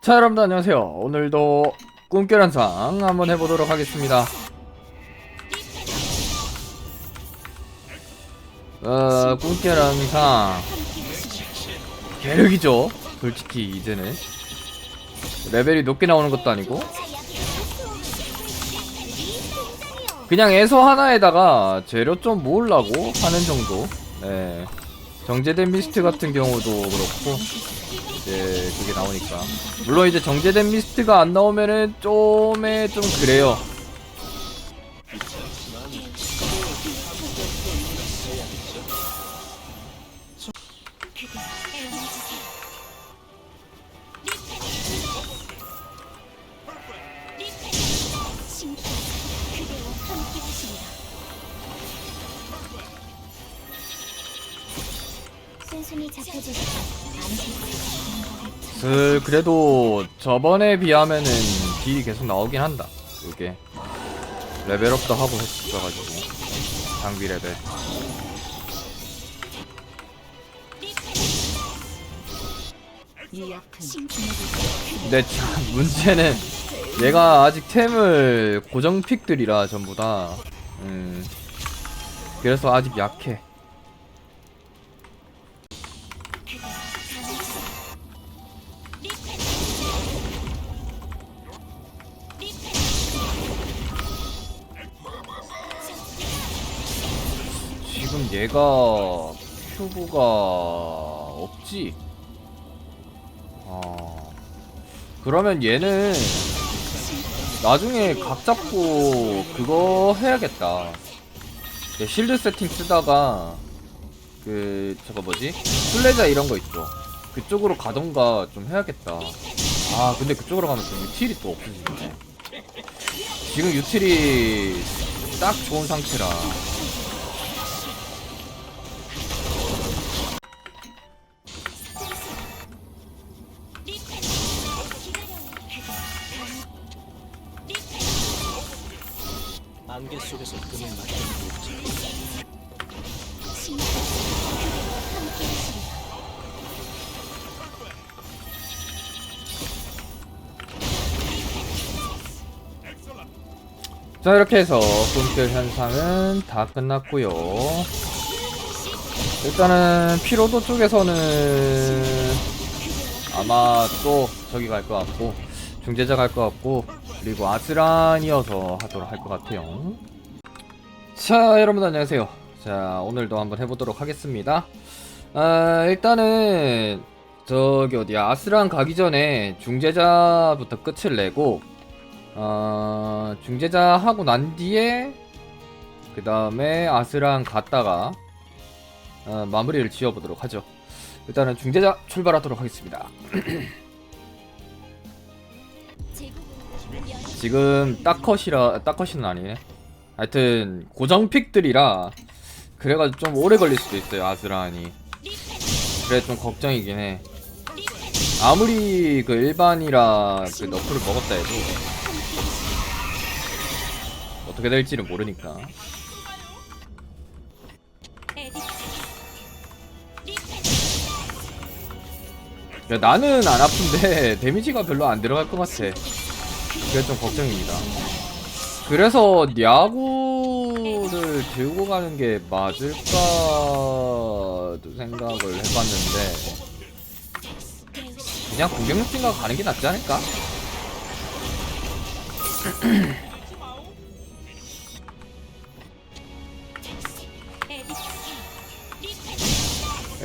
자 여러분들 안녕하세요. 오늘도 꿈결 한상 한번 해보도록 하겠습니다. 어 꿈결 한상. 계륵이죠 솔직히 이제는. 레벨이 높게 나오는 것도 아니고. 그냥 애서 하나에다가 재료 좀 모으려고 하는 정도. 네. 정제된 미스트 같은 경우도 그렇고 이제 그게 나오니까 물론 이제 정제된 미스트가 안 나오면은 좀에 좀 그래요 순순히 잡혀주시고 안심하세요. 슬 그래도 저번에 비하면은 딜이 계속 나오긴 한다. 요게. 레벨업도 하고 했어가지고. 장비 레벨. 근데 참 문제는 얘가 아직 템을 고정 픽들이라 전부 다. 음, 그래서 아직 약해 지금 얘가 큐브가 없지? 어... 그러면 얘는 나중에 각 잡고 그거 해야겠다. 그 실드 세팅 쓰다가 그 저거 뭐지? 플레자 이런 거 있죠. 그쪽으로 가던가 좀 해야겠다. 아 근데 그쪽으로 가면 또 유틸이 또 없어지네. 지금 유틸이 딱 좋은 상태라. 자 이렇게 해서 꿈결 현상은 다 끝났고요. 일단은 피로도 쪽에서는 아마 또 저기 갈 것 같고 중재자 갈 것 같고 그리고 아스란이어서 하도록 할 것 같아요. 자 여러분 안녕하세요. 자 오늘도 한번 해보도록 하겠습니다. 아 일단은 저기 어디야? 아스란 가기 전에 중재자부터 끝을 내고 어, 중재자 하고 난 뒤에 그 다음에 아스랑 갔다가 어, 마무리를 지어보도록 하죠. 일단은 중재자 출발하도록 하겠습니다. 지금 딱컷이라 딱컷이는 아니네. 하여튼 고정 픽들이라 그래가지고 좀 오래 걸릴 수도 있어요 아스란이. 그래 좀 걱정이긴 해. 아무리 그 일반이라 그 너프를 먹었다 해도 어떻게 될지는 모르니까. 야, 나는 안 아픈데 데미지가 별로 안 들어갈 것 같아. 그게 좀 걱정입니다. 그래서 야구를 들고 가는 게 맞을까도 생각을 해봤는데 그냥 공격력 생각 가는 게 낫지 않을까?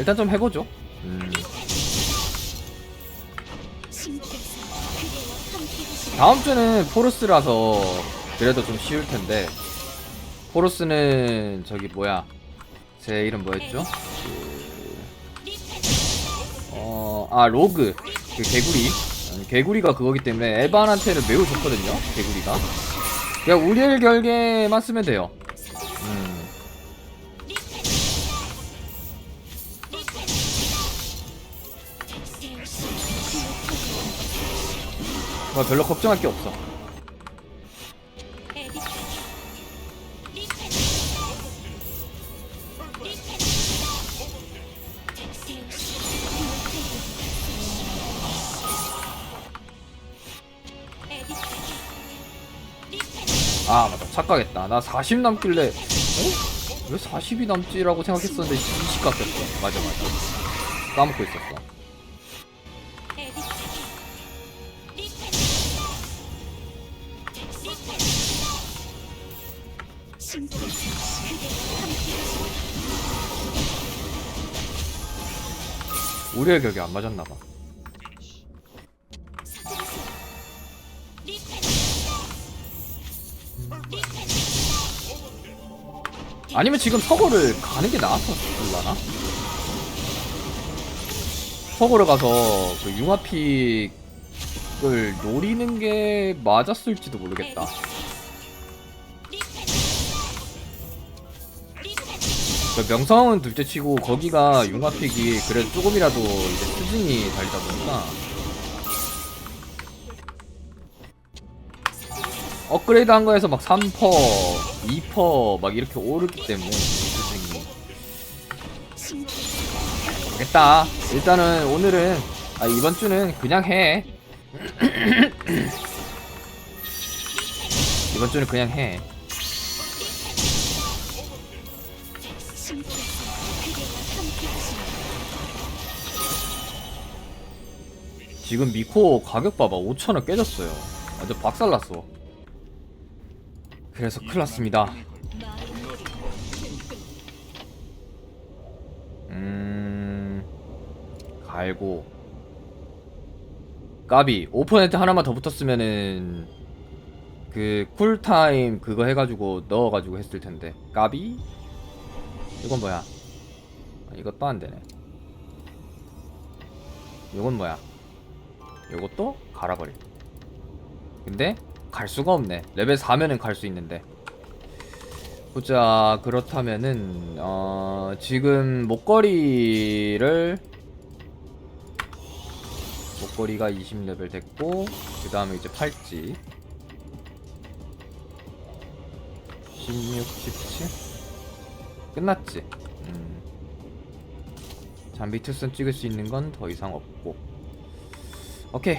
일단 좀 해보죠. 음. 다음 주는 포르스라서 그래도 좀 쉬울 텐데 포르스는 저기 뭐야 제 이름 뭐였죠? 그... 어아 로그 그 개구리 개구리가 그거기 때문에 에반한테는 매우 좋거든요 개구리가 그냥 우리엘 결계만 쓰면 돼요 뭐 별로 걱정할 게 없어. 아 맞다. 착각했다. 나 40 남길래 어? 왜 40이 남지라고 생각했었는데 20 같았어? 맞아 맞아. 까먹고 있었어. 우리의 격이 안 맞았나봐 아니면 지금 서거를 가는 게 나았었을라나? 서거를 가서 그 융화픽을 노리는 게 맞았을지도 모르겠다. 명성은 둘째치고 거기가 융화픽이 그래도 조금이라도 이제 수준이 달리다 보니까 업그레이드 한 거에서 막 3%, 2%막 이렇게 오르기 때문에 수준이 됐다. 일단은 오늘은 아 이번 주는 그냥 해. 이번 주는 그냥 해. 지금 미코 가격 봐봐. 5천원 깨졌어요. 완전 박살났어. 그래서 큰일 났습니다. 음 갈고. 까비. 오퍼네트 하나만 더 붙었으면은 그 쿨타임 그거 해가지고 넣어가지고 했을 텐데. 까비? 이건 뭐야? 아, 이것도 안 되네. 이건 뭐야 이것도 갈아버리 근데 갈 수가 없네. 레벨 4면은 갈 수 있는데. 보자. 그렇다면은 어 지금 목걸이를 목걸이가 20레벨 됐고 그 다음에 이제 팔찌. 16, 17 끝났지? 음. 잠비 투슨 찍을 수 있는 건 더 이상 없고 오케이.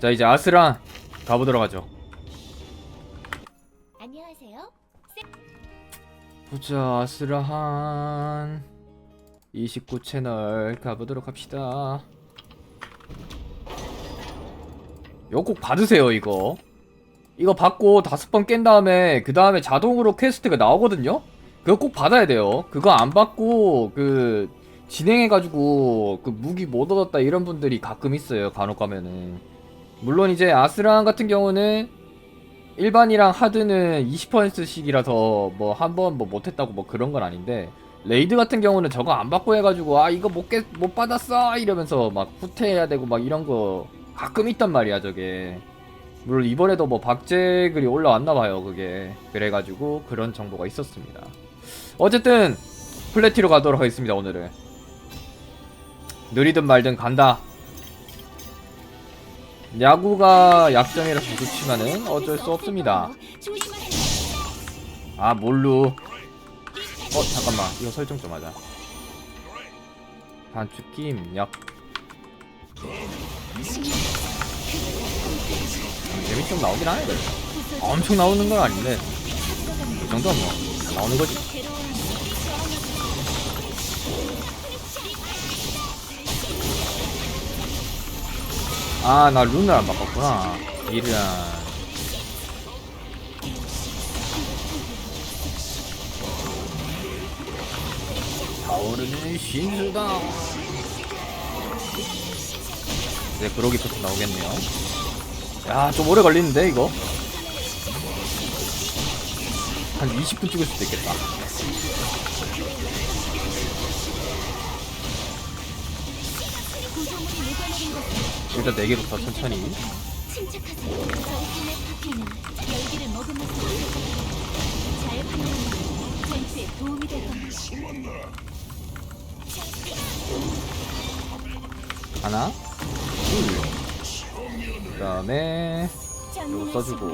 자 이제 아스란 가보도록 하죠. 안녕하세요. 보자 아스라한 29 채널 가보도록 합시다. 이거 꼭 받으세요 이거. 이거 받고 다섯 번 깬 다음에 그 다음에 자동으로 퀘스트가 나오거든요? 그거 꼭 받아야 돼요. 그거 안 받고 그 진행해가지고 그 무기 못 얻었다 이런 분들이 가끔 있어요 간혹 가면은. 물론 이제 아스란 같은 경우는 일반이랑 하드는 20%씩이라서 뭐 한 번 뭐 못했다고 뭐 그런 건 아닌데 레이드 같은 경우는 저거 안 받고 해가지고 아 이거 못, 깨, 못 받았어! 이러면서 막 후퇴해야 되고 막 이런 거 가끔 있단 말이야 저게. 물론 이번에도 뭐 박제 글이 올라왔나 봐요 그게. 그래가지고 그런 정보가 있었습니다. 어쨌든 플래티로 가도록 하겠습니다 오늘은 느리든 말든 간다. 야구가 약점이라서 좋지만은 어쩔 수 없습니다. 아 몰루. 어 잠깐만. 이거 설정 좀 하자. 단축키 입력 재미 좀 나오긴 하네. 그래도 엄청 나오는 건 아닌데. 이 정도면 뭐잘 나오는 거지 아나안 바꿨구나. 이런 타오르는 신수다. 이제 토스 나오겠네요. 야 좀 오래 걸리는데 이거? 한 20분 찍을 수도 있겠다 일단 4개부터 천천히 침착하세요. 저희 팀의 파티는 열기를 머금면서 잘 활용하면 전투에 도움이 될 겁니다. 하나 둘그 다음에 요거 써주고.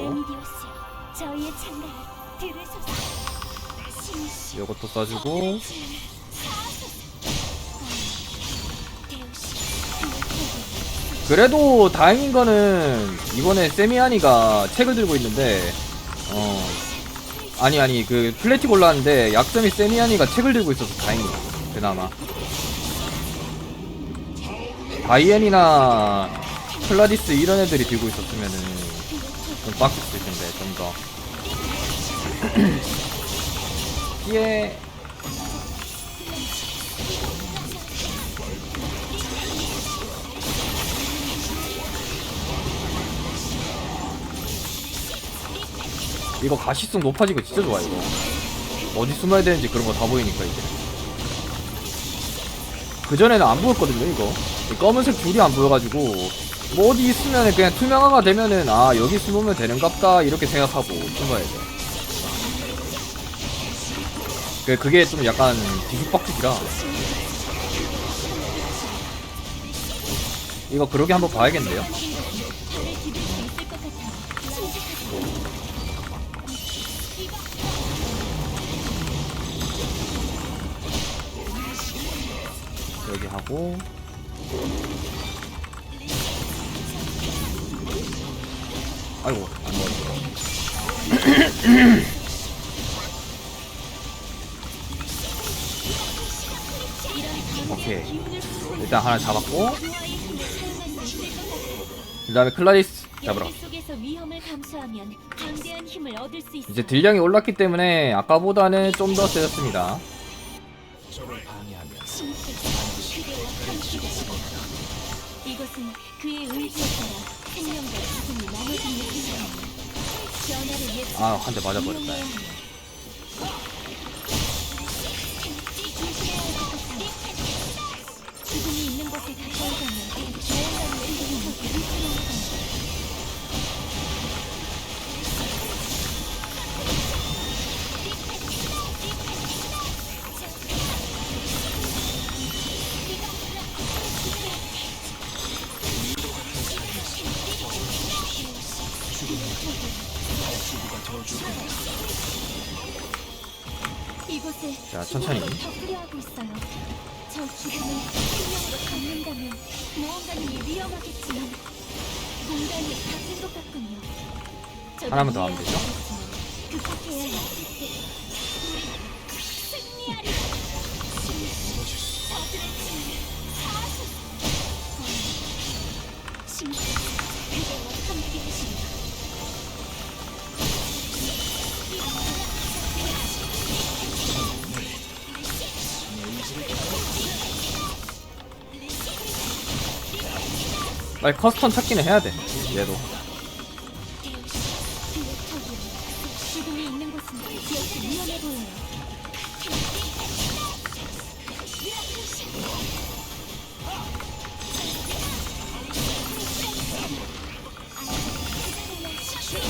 저희의 찬가를 들으소서. 신이시 요것도 써주고 그래도 다행인 거는 이번에 세미아니가 책을 들고 있는데 어 아니 아니 그 플래틱 올라왔는데 약점이 세미아니가 책을 들고 있어서 다행이야 그나마. 바이엔이나 클라디스 이런 애들이 들고 있었으면은 좀 빡셌을 텐데 좀 더. 피해 이거 가시성 높아지고 진짜 좋아 이거. 어디 숨어야 되는지 그런 거 다 보이니까 이제. 그전에는 안 보였거든요 이거. 이 검은색 줄이 안 보여가지고. 뭐 어디 있으면 그냥 투명화가 되면은 아 여기 숨으면 되는갑다 이렇게 생각하고 숨어야 돼. 그- 그게 좀 약간 뒤죽박죽이라. 이거 그러게 한번 봐야겠네요 하고 아이고 안 먹었어 오케이 일단 하나 잡았고. 그 다음에 클라리스 잡으러. 이제 딜량이 올랐기 때문에 아까보다는 좀 더 세졌습니다 신께 그대와 함께 하시고 이것은 그의 의지에 따라 생명과 죽음이. 변화를 예측. 아 한 대 맞아버렸다 이용해야 자, 천천히. 끓여하고 있어요. 저 죽음을 생명으로 갚는다면 무언가는 위험하겠지만 공간이 바뀐 것 같군요. 하나만 더 하면 되죠? 이해하지 못했지만 극복해야 해. 승 빨리 커스텀 찾기는 해야 돼 얘도.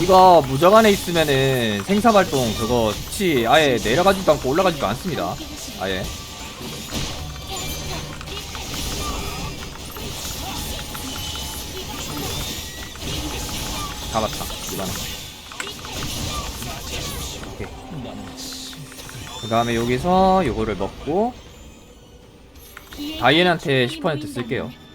이거 무적 안에 있으면은 생사발동 그거 수치 아예 내려가지도 않고 올라가지도 않습니다 아예 잡았다 이거는 그 다음에 여기서 요거를 먹고 다이앤한테 10% 쓸게요.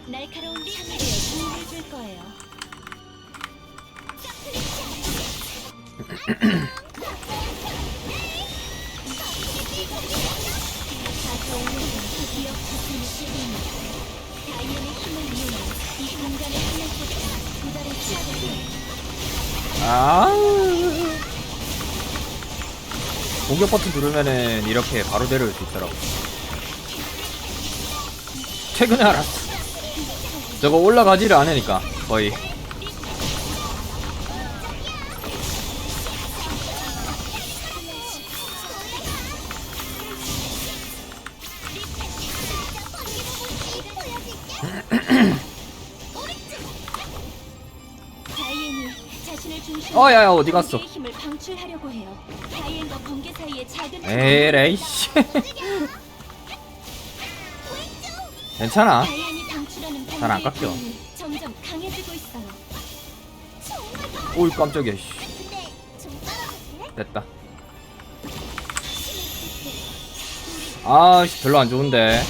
아. 공격 버튼 누르면은 이렇게 바로 내려올 수 있더라고. 최근에 알았어. 저거 올라가지를 않으니까 거의 어, 야, 야, 어디 갔어? 번개의 힘을 방출하려고 해요. 다이앤과 번개 사이의 작은 에레이 씨 괜찮아 다이앤이 방출하는 잘안 번개의 깎여. 힘이 점점 강해지고 있어요. 오이 깜짝이야 씨? 됐다 아 씨 별로 안 좋은데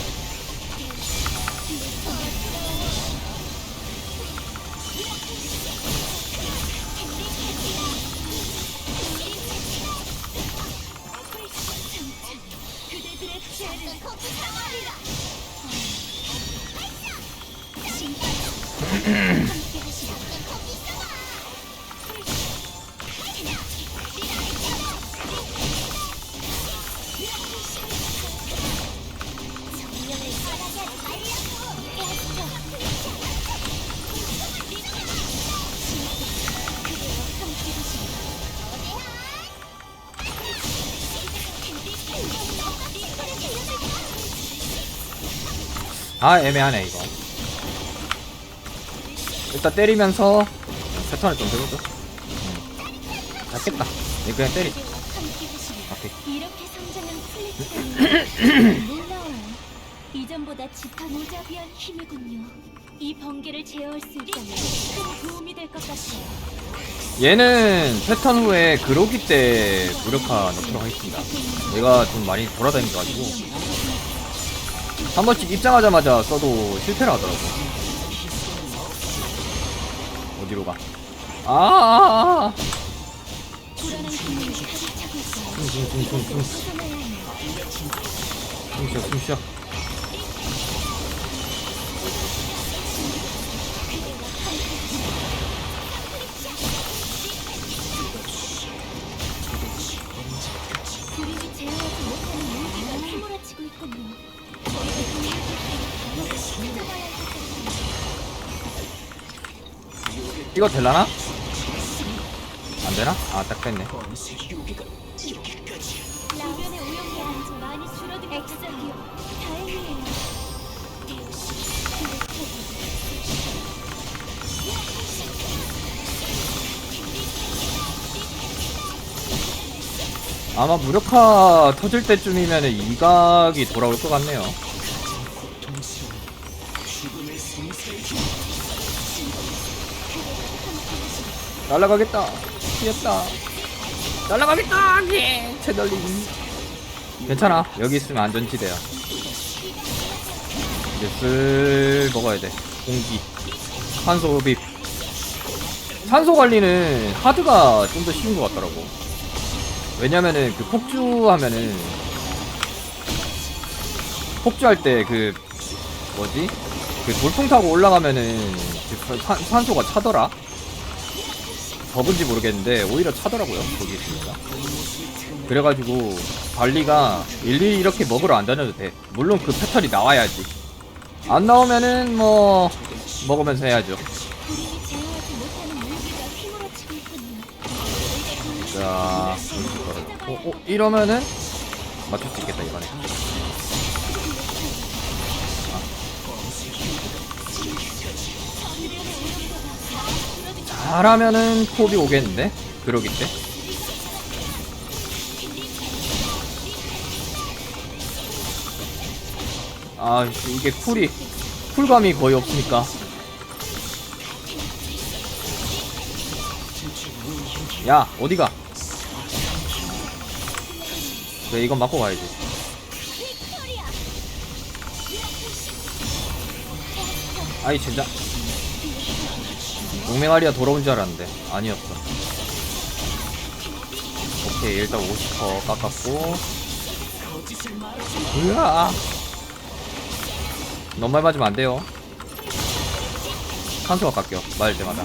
아 애매하네 이거 일단 때리면서 패턴을 좀 해보죠 음. 낫겠다 이거 그냥 때리 오케이 이렇게 성장한 플래티넘 놀라워요. 이전보다 짙어 무자비한 힘이군요. 이 번개를 제어할 수 있다면 큰 도움이 될 것 같아요. 얘는 패턴 후에 그로기 때 무력화 넣도록 하겠습니다 얘가 좀 많이 돌아다니셔가지고 한 번씩 입장하자마자 써도 실패를 하더라고 어디로 가? 아, 벗어나야 해요. 숨쉬어 숨 쉬어 이거 될라나? 안 되나? 아 딱 됐네. 아마 무력화 터질 때쯤이면 이각이 돌아올 것 같네요 날라가겠다. 피했다. 날라가겠다. 예 채널링 괜찮아. 여기 있으면 안전지대야. 이제 슬 먹어야 돼. 공기. 산소 흡입. 산소 관리는 하드가 좀 더 쉬운 것 같더라고. 왜냐면은 그 폭주하면은 폭주할 때 그 뭐지? 그 돌풍 타고 올라가면은 그 산, 산소가 차더라 더군지 모르겠는데 오히려 차더라고요 거기 있으니까 그래가지고 관리가 일일이 이렇게 먹으러 안 다녀도 돼. 물론 그 패턴이 나와야지. 안 나오면은 뭐 먹으면서 해야죠. 자 어, 어, 이러면은 맞출 수 있겠다 이번에 잘하면은 톱이 오겠는데 그러기 때 아, 이게 쿨이, 쿨감이 거의 없으니까. 야, 어디가? 그래, 이건 맞고 가야지. 아이, 진짜. 용맹아리가 돌아온 줄 알았는데, 아니었어. 오케이, 일단 50% 깎았고. 으아! 너무 많이 맞으면 안 돼요. 산소가 깎여, 맞을 때마다.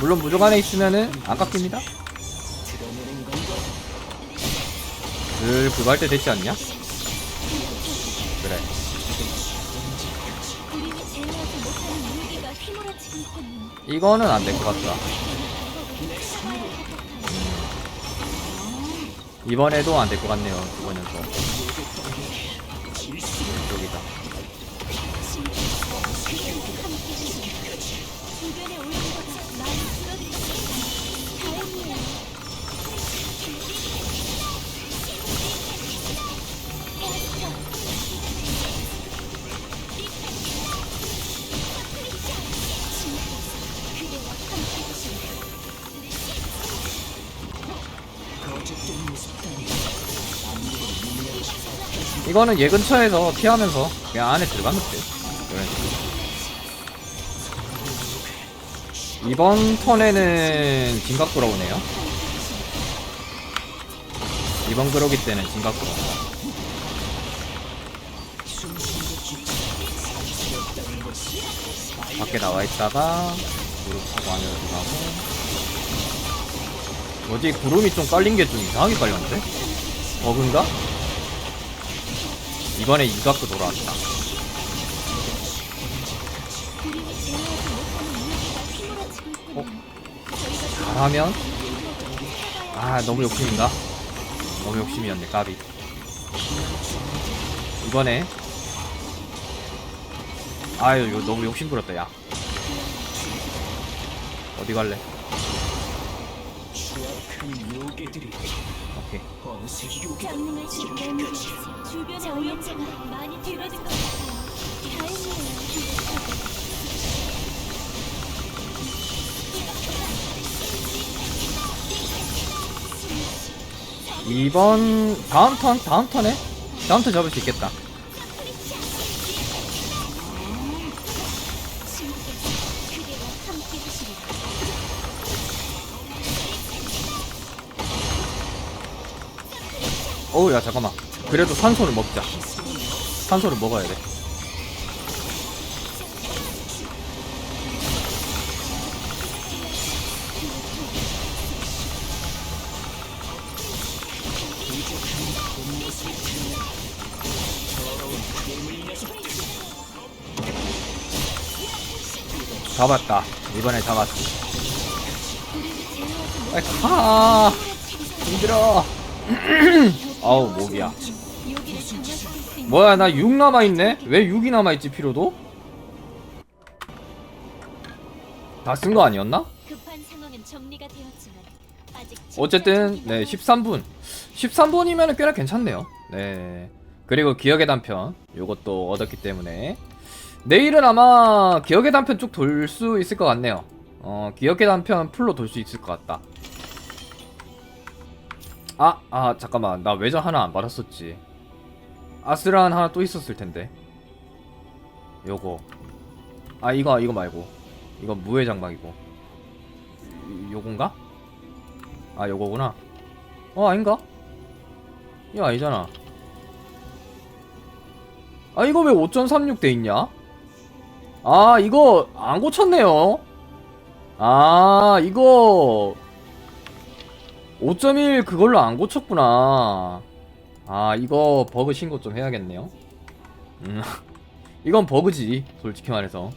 물론 무적 안에 있으면은 안 깎입니다. 늘할때 됐지 않냐? 그래. 이거는 안 될 것 같다. 같아요. 이번에도 안 될 것 같네요. 두 번연속. 이거는 얘 근처에서 피하면서 그냥 안에 들어가면 돼. 이런 식으로 이번 턴에는 진각 돌아오네요. 이번 그러기 때는 진각 돌아온다 밖에 나와 있다가 무릎 하고 안으로 들어가고. 어디 구름이 좀 깔린 게 좀 이상하게 깔렸는데? 버그인가? 이번에 돌아왔다. 이유가 휘몰아치고 있군요. 저희가 잘하면? 아, 너무 욕심인가? 너무 욕심이었네, 까비. 이번에. 아유, 이거 너무 욕심 부렸다, 야. 어디 갈래? 장능을 지키는 주변의 오염제가 많이 줄어든 것 같아요. 다행이에요. 2번, 다음 턴? 다음 턴에? 다음 턴 잡을 수 있겠다. 어우, 야, 잠깐만. 그래도 산소를 먹자. 산소를 먹어야 돼. 잡았다. 이번에 빨리 가. 힘들어. 아우, 목이야. 뭐야 나 6 남아있네? 왜 6이 남아있지 피로도? 다 쓴 거 아니었나? 어쨌든 네 13분 13분이면 꽤나 괜찮네요 네 그리고 기억의 단편 요것도 얻었기 때문에 내일은 아마 기억의 단편 쭉 돌 수 있을 것 같네요 어 기억의 단편 풀로 돌 수 있을 것 같다 아, 아 잠깐만. 나 외전 하나 안 받았었지. 아스란 하나 또 있었을 텐데. 요거. 아 이거 이거 말고. 이건 무회 장막이고. 이- 요건가? 아 요거구나. 어 아닌가? 이거 아니잖아. 아 이거 왜 5.36 돼 있냐? 아 이거 안 고쳤네요. 아 이거 5.1 그걸로 안 고쳤구나. 아 이거 버그 신고 좀 해야겠네요. 음. 이건 버그지 솔직히 말해서.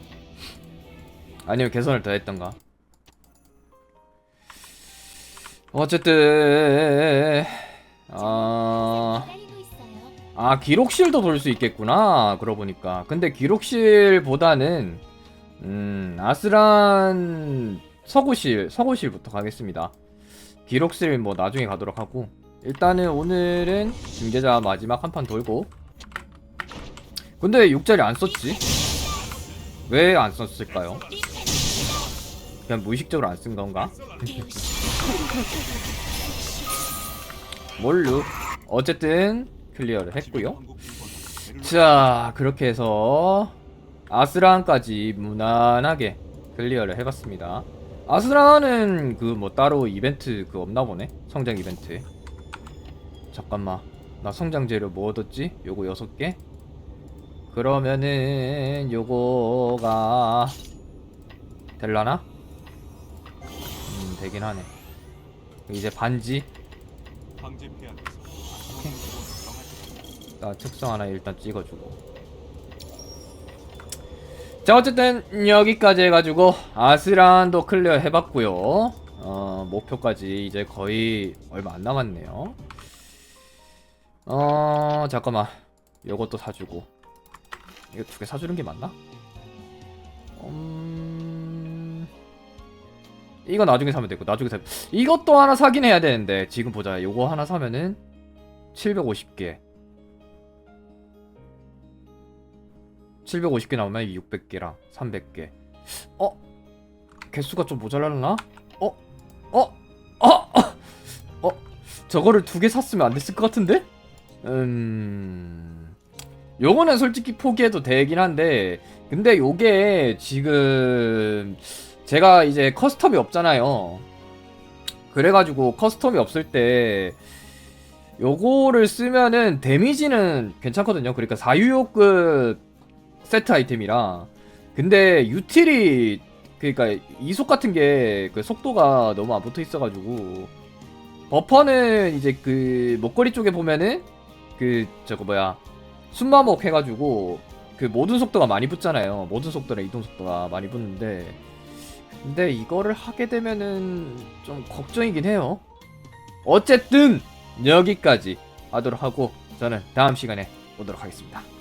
아니면 개선을 더 했던가. 어쨌든 아... 아 기록실도 돌 수 있겠구나 그러고 보니까. 근데 기록실보다는 음 아스란 서구실 서구실부터 가겠습니다 기록실 뭐 나중에 가도록 하고 일단은 오늘은 중재자 마지막 한 판 돌고 근데 6자리 안 썼지? 왜 안 썼을까요? 그냥 무의식적으로 안 쓴 건가? 뭘로 어쨌든 클리어를 했고요 자 그렇게 해서 아스란까지 무난하게 클리어를 해봤습니다 아스란은 그뭐 따로 이벤트 그 없나 보네? 성장 이벤트. 잠깐만. 나 성장 재료 뭐 얻었지? 요거 6개? 그러면은 요거가 될라나? 음 되긴 하네. 이제 반지? 나 특성 하나 일단 찍어주고 자 어쨌든 여기까지 해가지고 아스란도 클리어 해봤고요. 어 목표까지 이제 거의 얼마 안 남았네요. 어 잠깐만. 요것도 사주고. 이거 두 개 사주는 게 맞나? 음... 이거 나중에 사면 되고 나중에 사 이것도 하나 사긴 해야 되는데 지금 보자. 요거 하나 사면은 750개 750개 나오면 600개랑 300개 어? 개수가 좀 모자라나? 어? 어? 어? 어? 어? 저거를 두 개 샀으면 안 됐을 것 같은데? 음 요거는 솔직히 포기해도 되긴 한데 근데 요게 지금 제가 이제 커스텀이 없잖아요 그래가지고 커스텀이 없을 때 요거를 쓰면은 데미지는 괜찮거든요 그러니까 4유효급 세트 아이템이라. 근데 유틸이 그러니까 이속 같은 게 그 속도가 너무 안 붙어 있어가지고. 버퍼는 이제 그 목걸이 쪽에 보면은 그 저거 뭐야 순마목 해가지고 그 모든 속도가 많이 붙잖아요. 모든 속도랑 이동 속도가 많이 붙는데. 근데 이거를 하게 되면은 좀 걱정이긴 해요. 어쨌든 여기까지 하도록 하고 저는 다음 시간에 오도록 하겠습니다